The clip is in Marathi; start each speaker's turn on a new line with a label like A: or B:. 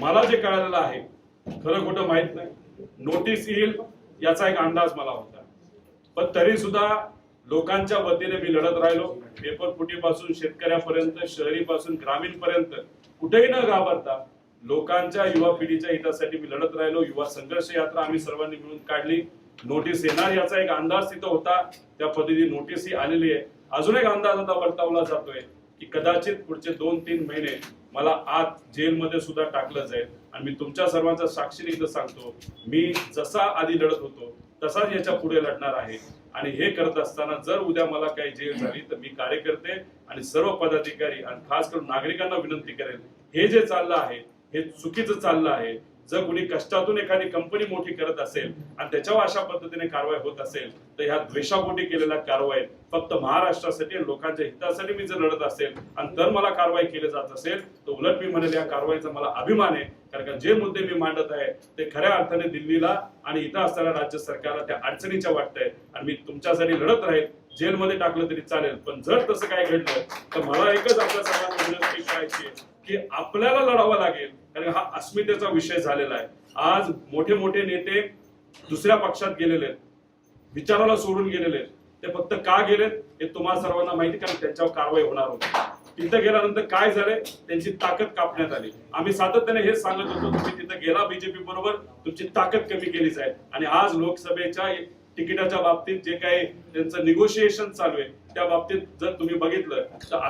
A: मला जे कळालेलं आहे खरं खोटं माहीत नाही. नोटीस येईल याचा एक अंदाज मला होता. पण तरी सुद्धा लोकांच्या वतीने मी लढत राहिलो. पेपर फुटीपासून शेतकऱ्यापर्यंत शहरीपासून ग्रामीण पर्यंत कुठेही न घाबरता लोकांच्या युवा पिढीच्या हितासाठी मी लढत राहिलो. युवा संघर्ष यात्रा आम्ही सर्वांनी मिळून काढली. नोटीस येणार याचा एक अंदाज तिथं होता. त्या पद्धतीने नोटीस ही आलेली आहे. अजून एक अंदाज आता वर्तवला जातोय. की कदाचित पुढचे दोन तीन महिने मला आत जेलमध्ये सुद्धा टाकलं जाईल. आणि मी तुमच्या सर्वांचा साक्षीने इथं सांगतो मी जसा आधी लढत होतो तसाच याच्यापुढे लढणार आहे. आणि हे करत असताना जर उद्या मला काही जेल झाली तर मी कार्यकर्ते आणि सर्व पदाधिकारी आणि खास करून नागरिकांना विनंती करेल हे जे चाललं आहे हे चुकीचं चाललं आहे जर कुणी कष्टातून एखादी कंपनी मोठी करत असेल आणि त्याच्यावर अशा पद्धतीने कारवाई होत असेल तर ह्या द्वेषापोटी केलेल्या कारवाई फक्त महाराष्ट्रासाठी लोकांच्या हितासाठी मी जर लढत असेल आणि तर मला कारवाई केली जात असेल तर उलट मी म्हणेल या कारवाईचा मला अभिमान आहे. कारण का जे मुद्दे मी मांडत आहे ते खऱ्या अर्थाने दिल्लीला आणि इथं असताना राज्य सरकारला त्या अडचणीच्या वाटतंय आणि मी तुमच्यासाठी लढत राहील जेलमध्ये टाकलं तरी चालेल. पण जर तसं काय घडलं तर मला एकच आपल्या सगळ्यांना करायची आहे की आपल्याला लढावा लागेल. कारण हा अस्मितेचा विषय झालेला आहे. आज मोठे मोठे नेते दुसऱ्या पक्षात गेलेले आहेत. विचाराला सोडून गेलेले आहेत. ते फक्त का गेलेत हे तुम्हाला सर्वांना माहिती कारण त्यांच्यावर कारवाई होणार होती. तिथं गेल्यानंतर काय झालंय त्यांची ताकद कापण्यात आली. आम्ही सातत्याने हेच सांगत होतो तुम्ही तिथं गेला बीजेपी बरोबर तुमची ताकद कमी केली जाईल. आणि आज लोकसभेच्या तिकिटाच्या बाबतीत जे काही त्यांचं निगोशिएशन चालू आहे त्या बाबतीत जर तुम्ही बघितलं तर असं